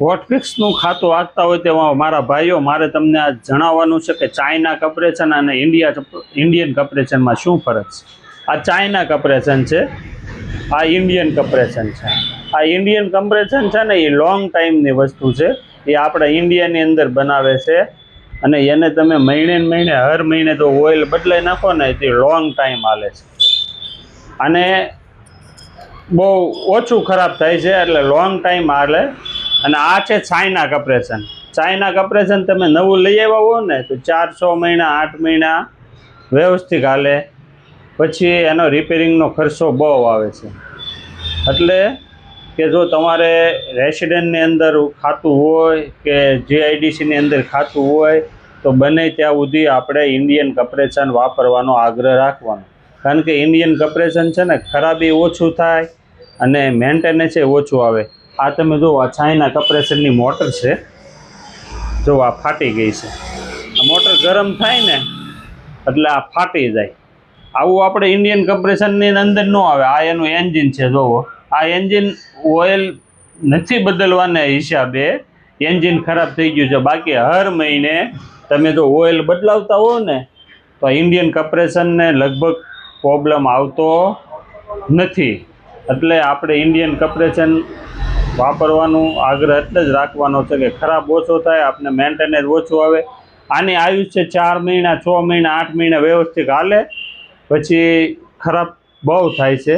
હોટફિક્સનું ખાતું આપતા હોય તેમાં મારા ભાઈઓ, મારે તમને આ જણાવવાનું છે કે ચાઇના કપરેશન અને ઇન્ડિયા ઇન્ડિયન કપરેશનમાં શું ફરક છે? આ ચાઇના કપરેશન છે, આ ઇન્ડિયન કપરેશન છે. આ ઇન્ડિયન કમ્પ્રેશન છે ને એ લોંગ ટાઈમની વસ્તુ છે. એ આપણા ઇન્ડિયાની અંદર બનાવે છે અને એને તમે મહિને મહિને, હર મહિને તો ઓઇલ બદલાઈ નાખો ને તે લોંગ ટાઈમ હાલે છે. અને બહુ ઓછું ખરાબ થાય છે એટલે લોંગ ટાઈમ હાલે. અને આ છે ચાઇના કપરેશન. ચાઇના કપરેશન તમે નવું લઈ આવ્યા હો ને, તો ચાર છ મહિના, આઠ મહિના વ્યવસ્થિત હાલે. પછી એનો રિપેરિંગનો ખર્ચો બહુ આવે છે. એટલે કે જો તમારે રેસિડેન્ટની અંદર ખાતું હોય કે જીઆઈડીસીની અંદર ખાતું હોય, તો બને ત્યાં સુધી આપણે ઇન્ડિયન કપરેશન વાપરવાનો આગ્રહ રાખવાનો. કારણ કે ઇન્ડિયન કપરેશન છે ને, ખરાબી ઓછું થાય અને મેન્ટેનન્સ એ ઓછું આવે. આ તમે જુઓ, આ છાંયના કમ્પ્રેશનની મોટર છે. જો આ ફાટી ગઈ છે. આ મોટર ગરમ થાય ને, એટલે આ ફાટી જાય. આવું આપણે ઇન્ડિયન કમ્પ્રેશનની અંદર ન આવે. આ એનું એન્જિન છે જોવો આ એન્જિન ઓઇલ નથી બદલવાના હિસાબે એન્જિન ખરાબ થઈ ગયું છે. બાકી હર મહિને તમે જો ઓઇલ બદલાવતા હો ને, તો ઇન્ડિયન કમ્પ્રેશનને લગભગ પ્રોબ્લેમ આવતો નથી. એટલે આપણે ઇન્ડિયન કમ્પ્રેશન વાપરવાનું આગ્રહ એટલે જ રાખવાનો છે કે ખરાબ ઓછો થાય, આપને મેન્ટેનન્સ ઓછું આવે. આની આયુષ્ય ચાર મહિના, છ મહિના, આઠ મહિના વ્યવસ્થિત હાલે, પછી ખરાબ બહુ થાય છે.